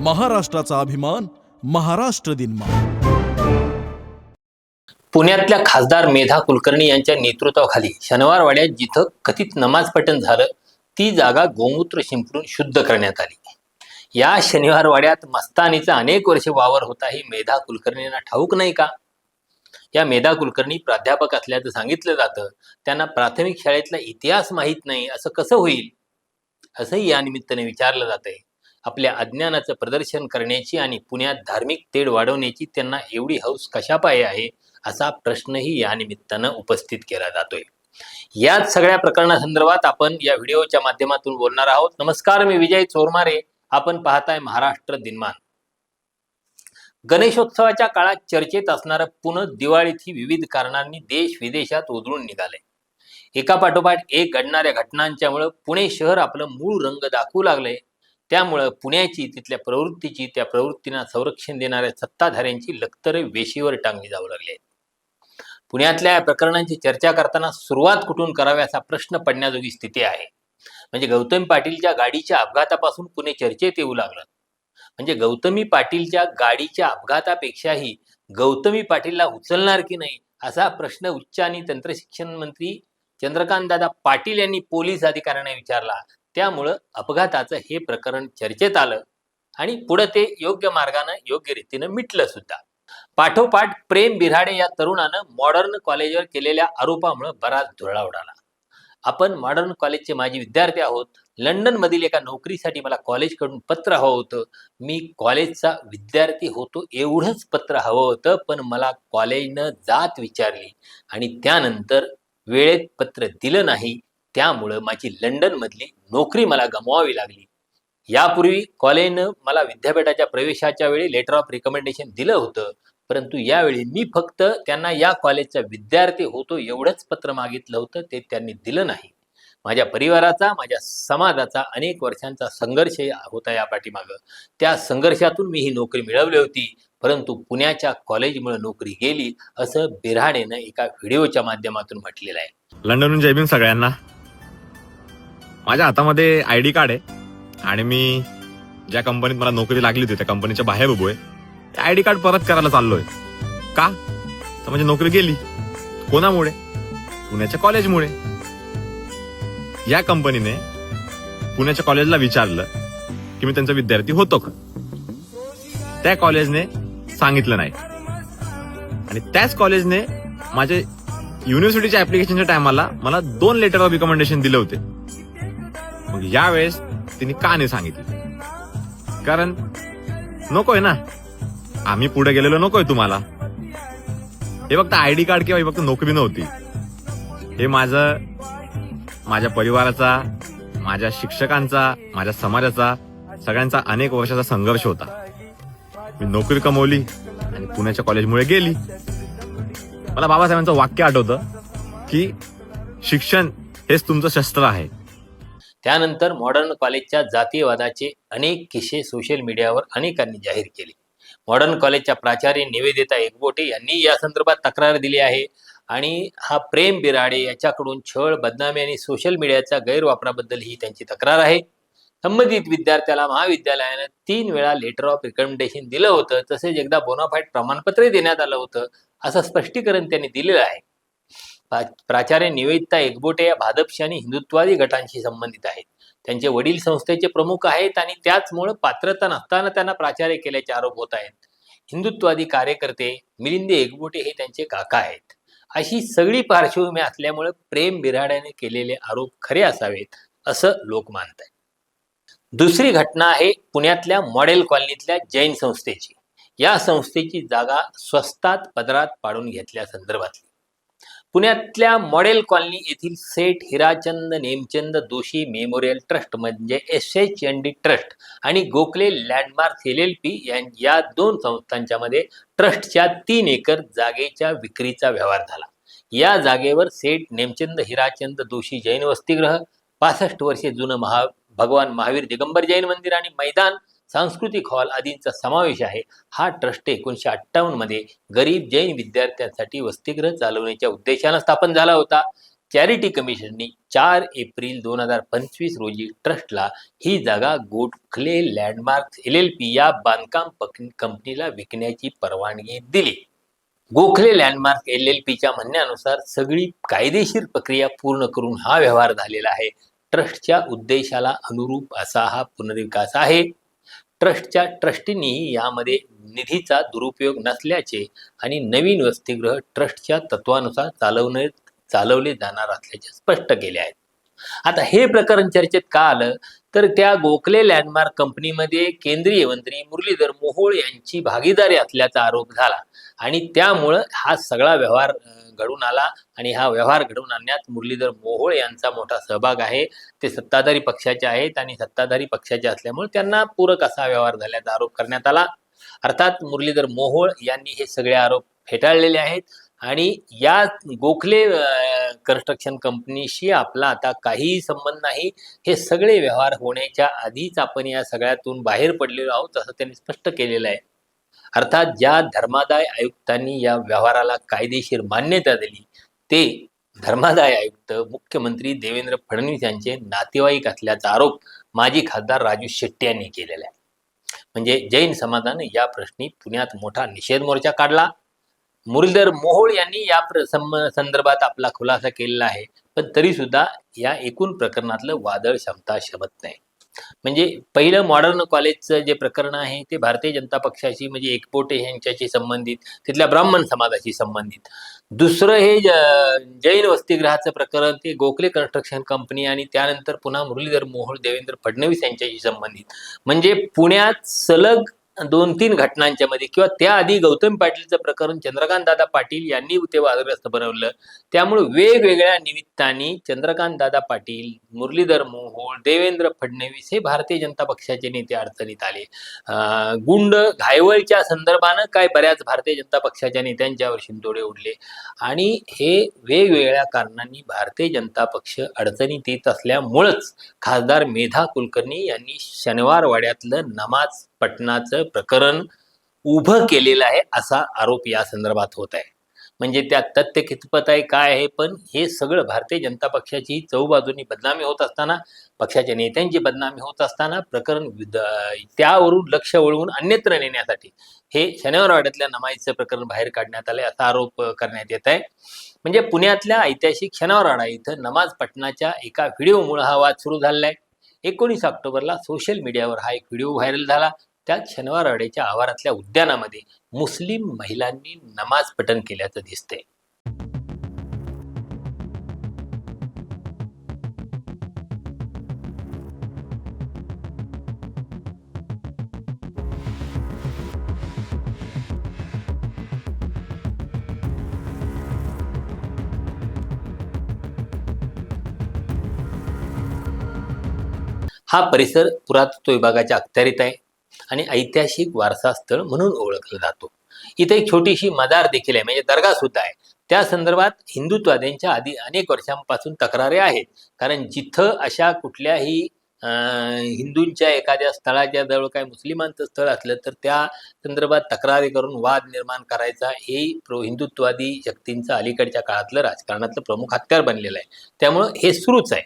महाराष्ट्राचा अभिमान महाराष्ट्र दिन पुण्यातल्या खासदार मेधा कुलकर्णी यांच्या नेतृत्वाखाली शनिवारवाड्यात जिथं कथित नमाज पठण झालं ती जागा गोमूत्र शिंपडून शुद्ध करण्यात आली. या शनिवारवाड्यात मस्तानीचा अनेक वर्ष वावर होता हे मेधा कुलकर्णींना ठाऊक नाही का? या मेधा कुलकर्णी प्राध्यापक असल्याचं सांगितलं जातं. त्यांना प्राथमिक शाळेतला इतिहास माहीत नाही. असं कसं होईल? असंही या निमित्ताने विचारलं जातंय. आपल्या अज्ञानाचं प्रदर्शन करण्याची आणि पुण्यात धार्मिक तेढ वाढवण्याची त्यांना एवढी हौस कशापायी आहे असा प्रश्नही या निमित्तानं उपस्थित केला जातोय. याच सगळ्या प्रकरणासंदर्भात आपण या व्हिडिओच्या माध्यमातून बोलणार आहोत. नमस्कार मी विजय चोरमारे. आपण पाहताय महाराष्ट्र दिनमान. गणेशोत्सवाच्या काळात चर्चेत असणारं पुणे दिवाळीतही विविध कारणांनी देश विदेशात उधळून निघालंय. एका पाठोपाठ एक घडणाऱ्या घटनांच्यामुळं पुणे शहर आपलं मूळ रंग दाखवू लागलंय. त्यामुळं पुण्याची तिथल्या प्रवृत्तीची त्या प्रवृत्तींना संरक्षण देणाऱ्या सत्ताधाऱ्यांची लखतरे वेशीवर टांगली जाऊ लागली आहेत. पुण्यातल्या या प्रकरणांची चर्चा करताना सुरुवात कुठून करावी असा प्रश्न पडण्याजोगी स्थिती आहे. म्हणजे गौतमी पाटीलच्या गाडीच्या अपघातापासून पुणे चर्चेत येऊ लागलं. म्हणजे गौतमी पाटीलच्या गाडीच्या अपघातापेक्षाही गौतमी पाटीलला उचलणार की नाही असा प्रश्न उच्च आणि तंत्रशिक्षण मंत्री चंद्रकांतदादा पाटील यांनी पोलीस अधिकाऱ्यांना विचारला. त्यामुळं अपघाताचं हे प्रकरण चर्चेत आलं आणि पुढे ते योग्य मार्गानं योग्य रीतीनं मिटलं सुद्धा. पाठोपाठ प्रेम बिराडे या तरुणानं मॉडर्न कॉलेजवर केलेल्या आरोपामुळे बराच धुळा उडाला. आपण मॉडर्न कॉलेजचे माजी विद्यार्थी आहोत. लंडन मधील एका नोकरीसाठी मला कॉलेजकडून पत्र हवं होतं. मी कॉलेजचा विद्यार्थी होतो एवढंच पत्र हवं होतं पण मला कॉलेजनं जात विचारली आणि त्यानंतर वेळेत पत्र दिलं नाही. त्यामुळं माझी लंडन मधली नोकरी मला गमवावी लागली. यापूर्वी कॉलेजनं मला विद्यापीठाच्या प्रवेशाच्या वेळी लेटर ऑफ रिकमेंडेशन दिलं होतं परंतु यावेळी मी फक्त त्यांना या कॉलेजचा विद्यार्थी होतो एवढंच पत्र मागितलं होतं ते त्यांनी दिलं नाही. माझ्या परिवाराचा माझ्या समाजाचा अनेक वर्षांचा संघर्ष होता या पाठीमागं. त्या संघर्षातून मी ही नोकरी मिळवली होती परंतु पुण्याच्या कॉलेजमुळे नोकरी गेली असं बिऱ्हाडेनं एका व्हिडिओच्या माध्यमातून म्हटलेलं आहे. लंडनहून जय भीम सगळ्यांना. माझ्या हातामध्ये आय डी कार्ड आहे आणि मी ज्या कंपनीत मला नोकरी लागली होती त्या कंपनीच्या बाहेर उभो आहे. ते आय डी कार्ड परत करायला चाललोय. का? तर म्हणजे नोकरी गेली. कोणामुळे? पुण्याच्या कॉलेजमुळे. या कंपनीने पुण्याच्या कॉलेजला विचारलं की मी त्यांचा विद्यार्थी होतो का? त्या कॉलेजने सांगितलं नाही. आणि त्याच कॉलेजने माझे युनिव्हर्सिटीच्या ऍप्लिकेशनच्या टायमाला मला दोन लेटर ऑफ रिकमेंडेशन दिले होते. यावेळेस तिने का नाही सांगितलं. कारण नकोय ना. आम्ही पुढे गेलेलो नकोय तुम्हाला. हे फक्त आय डी कार्ड किंवा हे फक्त नोकरी नव्हती. हे माझं माझ्या परिवाराचा माझ्या शिक्षकांचा माझ्या समाजाचा सगळ्यांचा अनेक वर्षाचा संघर्ष होता. मी नोकरी कमवली आणि पुण्याच्या कॉलेजमुळे गेली. मला बाबासाहेबांचं वाक्य आठवतं की शिक्षण हेच तुमचं शस्त्र आहे. त्यानंतर मॉडर्न कॉलेजच्या जातीयवादाचे अनेक किस्से सोशल मीडियावर अनेकांनी जाहीर केले. मॉडर्न कॉलेजच्या प्राचार्य निवेदिता एकबोटे यांनी या संदर्भात तक्रार दिली आहे आणि हा प्रेम बिराडे याच्याकडून छळ बदनामी आणि सोशल मीडियाच्या गैरवापराबद्दल ही त्यांची तक्रार आहे. संबंधित विद्यार्थ्याला महाविद्यालयानं तीन वेळा लेटर ऑफ रिकमेंडेशन दिलं होतं. तसेच एकदा बोनाफाईट प्रमाणपत्रही देण्यात आलं होतं असं स्पष्टीकरण त्यांनी दिलेलं आहे. प्राचार्य निवेदिता एकबोटे या भाजपशी आणि हिंदुत्वादी गटांशी संबंधित आहेत. त्यांचे वडील संस्थेचे प्रमुख आहेत आणि त्याचमुळे पात्रता नसताना त्यांना प्राचार्य केल्याचे आरोप होत आहेत. हिंदुत्वादी कार्यकर्ते मिलिंद एकबोटे हे त्यांचे काका आहेत. अशी सगळी पार्श्वभूमी असल्यामुळे प्रेम बिराड्याने केलेले आरोप खरे असावेत असं लोक मानत आहेत दुसरी घटना आहे पुण्यातल्या मॉडेल कॉलनीतल्या जैन संस्थेची. या संस्थेची जागा स्वस्तात पदरात पाडून घेतल्या संदर्भातली. पुण्यातल्या मॉडेल कॉलनी येथील सेठ हिराचंद नेमचंद दोषी मेमोरियल ट्रस्ट म्हणजे S H N D trust आणि Gokhale landmark L L P या दोन संस्थांच्या मध्ये ट्रस्टच्या तीन एकर जागेच्या विक्रीचा व्यवहार झाला. या जागेवर सेठ नेमचंद हिराचंद दोषी जैन वसतिगृह पासष्ट वर्षे जुनं महा भगवान महावीर दिगंबर जैन मंदिर आणि मैदान सांस्कृतिक हॉल आदींचा समावेश आहे. हा ट्रस्ट एकोणीशे अठ्ठावन्नमध्ये गरीब जैन विद्यार्थ्यांसाठी वसतिगृह चालवण्याच्या उद्देशानं स्थापन झाला होता. चॅरिटी कमिशननी चार एप्रिल दोन हजार पंचवीस रोजी ट्रस्टला ही जागा Gokhale landmark L L P या बांधकाम कंपनीला विकण्याची परवानगी दिली. गोखले लँडमार्क एल एल पीच्या म्हणण्यानुसार सगळी कायदेशीर प्रक्रिया पूर्ण करून हा व्यवहार झालेला आहे. ट्रस्टच्या उद्देशाला अनुरूप असा हा पुनर्विकास आहे. ट्रस्टच्या ट्रस्टींनीही यामध्ये निधीचा दुरुपयोग नसल्याचे आणि नवीन वसतिगृह ट्रस्टच्या तत्वानुसार चालवणे चालवले जाणार असल्याचे स्पष्ट केले आहे. आता हे प्रकरण चर्चेत का आलं? तर त्या गोखले लँडमार्क कंपनीमध्ये केंद्रीय मंत्री मुरलीधर मोहोळ यांची भागीदारी असल्याचा आरोप झाला. आणि त्यामुळं हा सगळा व्यवहार घडून आला. आणि हा व्यवहार घडवून आणण्यात मुरलीधर मोहोळ यांचा मोठा सहभाग आहे. ते सत्ताधारी पक्षाचे आहेत आणि सत्ताधारी पक्षाचे असल्यामुळे त्यांना पूरक असा व्यवहार झाल्याचा आरोप करण्यात आला. अर्थात मुरलीधर मोहोळ यांनी हे सगळे आरोप फेटाळलेले आहेत. आणि या गोखले कन्स्ट्रक्शन कंपनीशी आपला आता काहीही संबंध नाही. हे सगळे व्यवहार होण्याच्या आधीच आपण या सगळ्यातून बाहेर पडलेलो आहोत असं त्यांनी स्पष्ट केलेलं आहे. अर्थात ज्या धर्मादाय आयुक्तांनी या व्यवहाराला कायदेशीर मान्यता दिली ते धर्मादाय आयुक्त मुख्यमंत्री देवेंद्र फडणवीस यांचे नातेवाईक असल्याचा आरोप माजी खासदार राजू शेट्टी यांनी केलेला आहे. म्हणजे जैन समाजाने या प्रश्नी पुण्यात मोठा निषेध मोर्चा काढला. मुरलीधर मोहोळ यांनी या प्र- संदर्भात आपला खुलासा केलेला आहे. पण तरी सुद्धा या एकूण प्रकरणातलं वादळ क्षमता शमत नाही. म्हणजे पहिलं मॉडर्न कॉलेजचं जे प्रकरण आहे ते भारतीय जनता पक्षाशी म्हणजे एकपोटे यांच्याशी संबंधित तिथल्या ब्राह्मण समाजाशी संबंधित. दुसरं हे जैन वसतिगृहाचं प्रकरण ते गोखले कन्स्ट्रक्शन कंपनी आणि त्यानंतर पुन्हा मुरलीधर मोहोळ देवेंद्र फडणवीस यांच्याशी संबंधित. म्हणजे पुण्यात सलग दोन तीन घटनांच्या मध्ये किंवा त्याआधी गौतम पाटीलचं प्रकरण चंद्रकांत दादा पाटील यांनी ते वादग्रस्त बनवलं. त्यामुळे वेगवेगळ्या निमित्ताने चंद्रकांत दादा पाटील मुरलीधर मोहोळ देवेंद्र फडणवीस हे भारतीय जनता पक्षाचे नेते अडचणीत आले. गुंड घायवळच्या संदर्भानं काय बऱ्याच भारतीय जनता पक्षाच्या नेत्यांच्यावर शिंतोडे उडले. आणि हे वेगवेगळ्या कारणांनी भारतीय जनता पक्ष अडचणीत येत असल्यामुळंच खासदार मेधा कुलकर्णी यांनी शनिवारवाड्यातलं नमाज पटनाचं प्रकरण उभं केलेलं आहे असा आरोप या संदर्भात होत आहे. म्हणजे त्यात तथ्य कितपत आहे काय आहे पण हे सगळं भारतीय जनता पक्षाची चौबाजूनी बदनामी होत असताना पक्षाच्या नेत्यांची बदनामी होत असताना प्रकरण विद- त्यावरून लक्ष वळवून अन्यत्र नेण्यासाठी हे शनिवार वाड्यातल्या नमाईचं प्रकरण बाहेर काढण्यात आलंय असा आरोप करण्यात येत आहे. म्हणजे पुण्यातल्या ऐतिहासिक शनिवारवाडा इथं नमाज पटनाच्या एका व्हिडिओमुळे हा वाद सुरू झालेला आहे. एकोणीस ऑक्टोबरला सोशल मीडियावर हा एक व्हिडिओ व्हायरल झाला. त्यात शनिवारवाड्याच्या आवारातल्या उद्यानामध्ये मुस्लिम महिलांनी नमाज पठण केल्याचं दिसतंय. हा परिसर पुरातत्व विभागाच्या अखत्यारीत आहे. आणि ऐतिहासिक वारसा स्थळ म्हणून ओळखला जातो. इथे एक छोटीशी मदार देखील आहे म्हणजे दर्गा सुद्धा आहे. त्या संदर्भात हिंदुत्वाद्यांच्या आधी अनेक वर्षांपासून तक्रारी आहेत. कारण जिथं अशा कुठल्याही हिंदूंच्या एखाद्या स्थळाच्या जवळ काय मुस्लिमांचं स्थळ असलं तर त्या संदर्भात तक्रारी करून वाद निर्माण करायचा हे प्रो हिंदुत्वादी शक्तींचं अलीकडच्या काळातलं राजकारणातलं प्रमुख हत्यार बनलेलं आहे. त्यामुळं हे सुरूच आहे.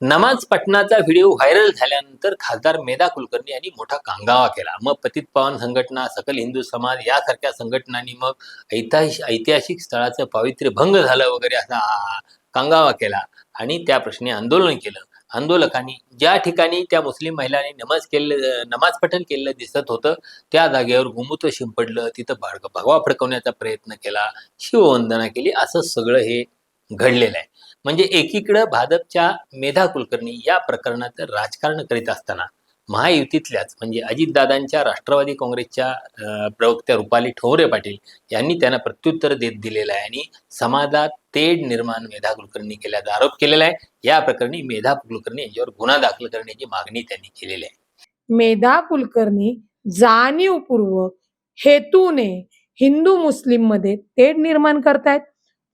नमाज पठणाचा व्हिडिओ व्हायरल झाल्यानंतर खासदार मेधा कुलकर्णी यांनी मोठा कांगावा केला. मग पतित पवन संघटना सकल हिंदू समाज यासारख्या संघटनांनी मग ऐतिहासिक ऐतिहासिक स्थळाचं पावित्र्य भंग झालं वगैरे असा कांगावा केला आणि त्या प्रश्नी आंदोलन केलं. आंदोलकांनी ज्या ठिकाणी त्या मुस्लिम महिलांनी नमाज केले नमाज पठण केलेलं दिसत होतं त्या जागेवर गोमूत्र शिंपडलं तिथं भगवा फडकवण्याचा प्रयत्न केला शिववंदना केली असं सगळं हे घडलेलं आहे. म्हणजे एकीकडं भाजपच्या मेधा कुलकर्णी या प्रकरणात राजकारण करीत असताना महायुतीतल्याच म्हणजे अजितदादांच्या राष्ट्रवादी काँग्रेसच्या प्रवक्त्या रुपाली ठोंबरे पाटील यांनी त्यांना प्रत्युत्तर देत दिलेलं आहे आणि समाजात तेढ निर्माण मेधा कुलकर्णी केल्याचा आरोप केलेला आहे. या प्रकरणी मेधा कुलकर्णी यांच्यावर गुन्हा दाखल करण्याची मागणी त्यांनी केलेली आहे. मेधा कुलकर्णी जाणीवपूर्वक हेतूने हिंदू मुस्लिममध्ये तेढ निर्माण करतायत.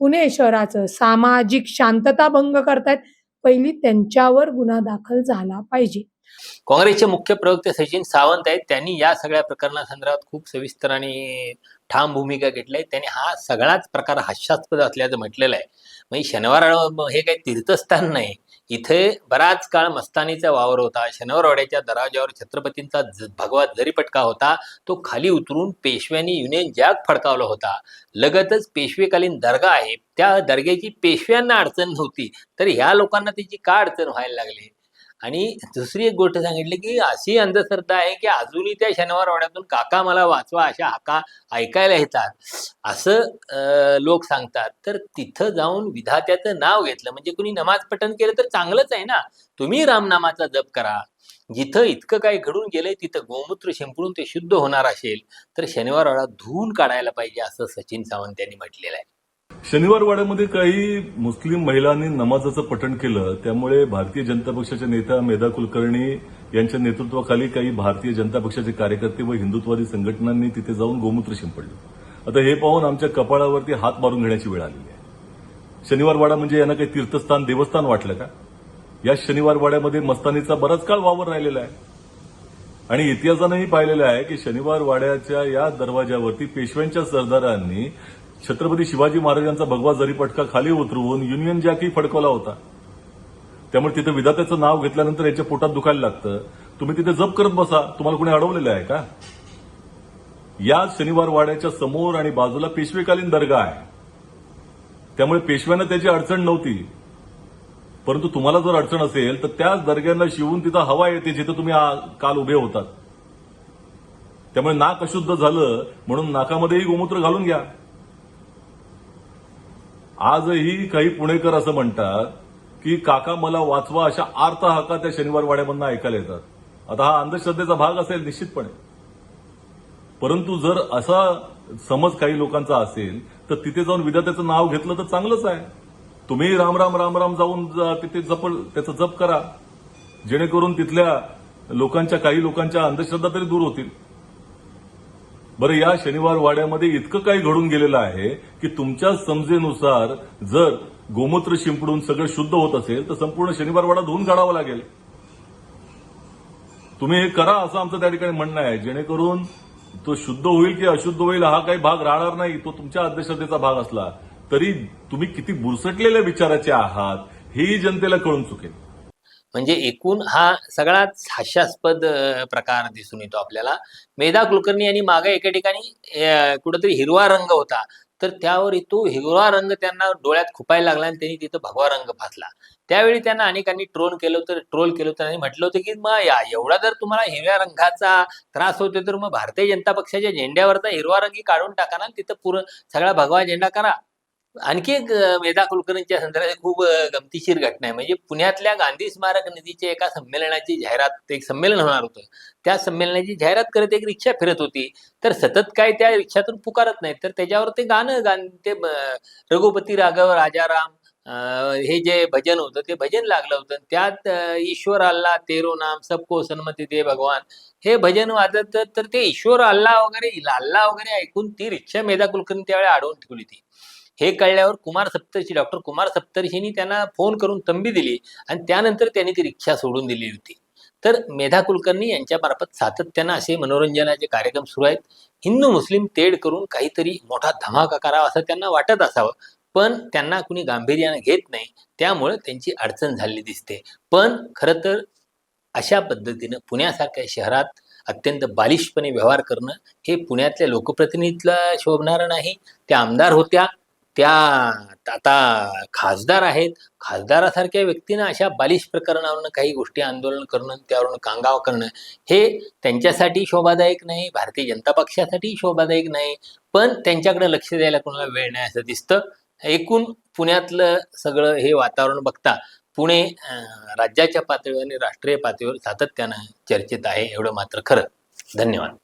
पुणे शहराचं सामाजिक शांतता भंग करतायत. पहिली त्यांच्यावर गुन्हा दाखल झाला पाहिजे. काँग्रेसचे मुख्य प्रवक्ते सचिन सावंत आहेत. त्यांनी या सगळ्या प्रकरणासंदर्भात खूप सविस्तर आणि ठाम भूमिका घेतली आहे त्यांनी हा सगळाच प्रकार हास्यास्पद असल्याचं म्हटलेलं आहे. म्हणजे शनिवार हे काही तीर्थस्थान नाही. इथे बराच काळ मस्तानीचा वावर होता. शनिवारवाड्याच्या दराजावर छत्रपतींचा भगवा भगवा जरीपटका होता तो खाली उतरून पेशव्यांनी युनियन जॅक फडकावला होता. लगतच पेशवेकालीन दर्गा आहे. त्या दर्ग्याची पेशव्यांना अडचण नव्हती. तर ह्या लोकांना त्याची का अडचण व्हायला लागली? आणि दुसरी एक गोष्ट सांगितली की अशी अंधश्रद्धा आहे की अजूनही त्या शनिवार वाड्यातून काका मला वाचवा अशा हाका ऐकायला येतात. असं लोक सांगतात. तर तिथं जाऊन विधात्याचं नाव घेतलं. म्हणजे कुणी नमाज पठण केलं तर चांगलंच आहे ना? तुम्ही रामनामाचा जप करा. जिथं इतकं काही घडून गेलंय तिथं गोमूत्र शिंपडून ते शुद्ध होणार असेल तर शनिवार वाडा धुवून काढायला पाहिजे असं सचिन सावंत यांनी म्हटलेलं आहे. शनिवार वाड्यामध्ये काही मुस्लिम महिलांनी नमाजाचं पठण केलं. त्यामुळे भारतीय जनता पक्षाच्या नेत्या मेधा कुलकर्णी यांच्या नेतृत्वाखाली काही भारतीय जनता पक्षाचे कार्यकर्ते व हिंदुत्ववादी संघटनांनी तिथे जाऊन गोमूत्र शिंपडले. आता हे पाहून आमच्या कपाळावरती हात मारून घेण्याची वेळ आलेली आहे. शनिवार वाडा म्हणजे यांना काही तीर्थस्थान देवस्थान वाटलं का? या शनिवार वाड्यामध्ये मस्तानीचा बराच काळ वावर राहिलेला आहे. आणि इतिहासानंही पाहिलेलं आहे की शनिवार वाड्याच्या या दरवाजावरती पेशव्यांच्या सरदारांनी छत्रपती शिवाजी महाराजांचा भगवा जरी पटका खाली उतरवून युनियन जॅकही फडकवला होता त्यामुळे तिथे विधात्याचं नाव घेतल्यानंतर याच्या पोटात दुखायला लागतं. तुम्ही तिथे जप करत बसा तुम्हाला कोणी अडवलेलं आहे का? या शनिवार वाड्याच्या समोर आणि बाजूला पेशवेकालीन दर्गा आहे. त्यामुळे पेशव्यांना त्याची अडचण नव्हती. परंतु तुम्हाला जर अडचण असेल तर त्याच दर्ग्यांना शिवून तिथं हवा येते जिथं तुम्ही आ- काल उभे होतात. त्यामुळे नाक अशुद्ध झालं म्हणून नाकामध्येही गोमूत्र घालून घ्या. आजही काही पुणेकर असं म्हणतात की काका मला वाचवा अशा आर्त हाका त्या शनिवार वाड्यामधून ऐकायला येतात. आता हा अंधश्रद्धेचा भाग असेल निश्चितपणे. परंतु जर असा समज काही लोकांचा असेल तर तिथे जाऊन विधात्याचं नाव घेतलं तर चांगलंच आहे. तुम्ही राम राम राम राम जाऊन जा- तिथे जप त्याचं जप करा. जेणेकरून तिथल्या लोकांच्या काही लोकांच्या अंधश्रद्धा तरी दूर होतील. बरं या शनिवार वाड्यामध्ये इतकं काही घडून गेलेलं आहे की तुमच्या समजेनुसार जर गोमूत्र शिंपडून सगळं शुद्ध होत असेल तर संपूर्ण शनिवार वाडा धुवून काढावा लागेल. तुम्ही हे करा असं आमचं त्या ठिकाणी म्हणणं आहे. जेणेकरून तो शुद्ध होईल की अशुद्ध होईल हा काही भाग राहणार नाही तो तुमच्या अंधश्रद्धेचा भाग असला तरी तुम्ही किती बुरसटलेल्या विचाराचे आहात हेही जनतेला कळून चुकेल. म्हणजे एकूण हा सगळाच हास्यास्पद प्रकार दिसून येतो आपल्याला. मेधा कुलकर्णी यांनी मागे एका ठिकाणी कुठंतरी कुठेतरी हिरवा रंग होता. तर त्यावर तो हिरवा रंग त्यांना डोळ्यात खुपायला लागला आणि त्यांनी तिथं भगवा रंग फासला. त्यावेळी त्यांना अनेकांनी ट्रोल केलं होतं ट्रोल केलं होतं आणि म्हटलं होतं की मग या एवढा जर तुम्हाला हिरव्या रंगाचा त्रास होतो तर मग भारतीय जनता पक्षाच्या झेंड्यावरचा हिरवा रंगी काढून टाका ना तिथं पूर्ण सगळा भगवा झेंडा करा. आणखी एक अं, मेधा कुलकर्णींच्या संदर्भात खूप गमतीशीर घटना आहे. म्हणजे पुण्यातल्या गांधी स्मारक निधीच्या एका संमेलनाची जाहिरात एक संमेलन होणार होतं. त्या संमेलनाची जाहिरात करत एक रिक्षा फिरत होती. तर सतत काय त्या रिक्षातून पुकारत नाही तर त्याच्यावर ते गाणं गाण ते रघुपती राघव राजाराम अं, हे जे भजन होतं ते भजन लागलं होतं. त्यात ईश्वर अल्लाह तेरो नाम सबको सन्मती दे भगवान. हे भजन वाजत तर ते ईश्वर अल्लाह वगैरे अल्लाह वगैरे ऐकून ती रिक्षा मेधा कुलकर्णी त्यावेळी अडवून ठेवली ती हे कळल्यावर कुमार सप्तर्षी डॉक्टर कुमार सप्तर्षींनी त्यांना फोन करून तंबी दिली आणि त्यानंतर त्यांनी ती रिक्षा सोडून दिली होती. तर मेधा कुलकर्णी यांच्यामार्फत सातत्यानं असे मनोरंजनाचे कार्यक्रम सुरू आहेत. हिंदू मुस्लिम तेढ करून काहीतरी मोठा धमाका करावा असं त्यांना वाटत असावं. पण त्यांना कुणी गांभीर्यानं घेत नाही. त्यामुळे त्यांची अडचण झालेली दिसते. पण खरं तर अशा पद्धतीनं पुण्यासारख्या शहरात अत्यंत बालिशपणे व्यवहार करणं हे पुण्यातल्या लोकप्रतिनिधीला शोभणारं नाही. त्या आमदार होत्या. त्या आता खासदार आहेत. खासदारासारख्या व्यक्तीनं अशा बालिश प्रकरणावरनं काही गोष्टी आंदोलन करणं त्यावरून कांगाव करणं हे त्यांच्यासाठी शोभादायक नाही. भारतीय जनता पक्षासाठी शोभादायक नाही. पण त्यांच्याकडे लक्ष द्यायला कोणाला वेळ नाही असं दिसतं. एकूण पुण्यातलं सगळं हे वातावरण बघता पुणे राज्याच्या पातळीवर आणि राष्ट्रीय पातळीवर सातत्यानं चर्चेत आहे. एवढं मात्र खरं. धन्यवाद.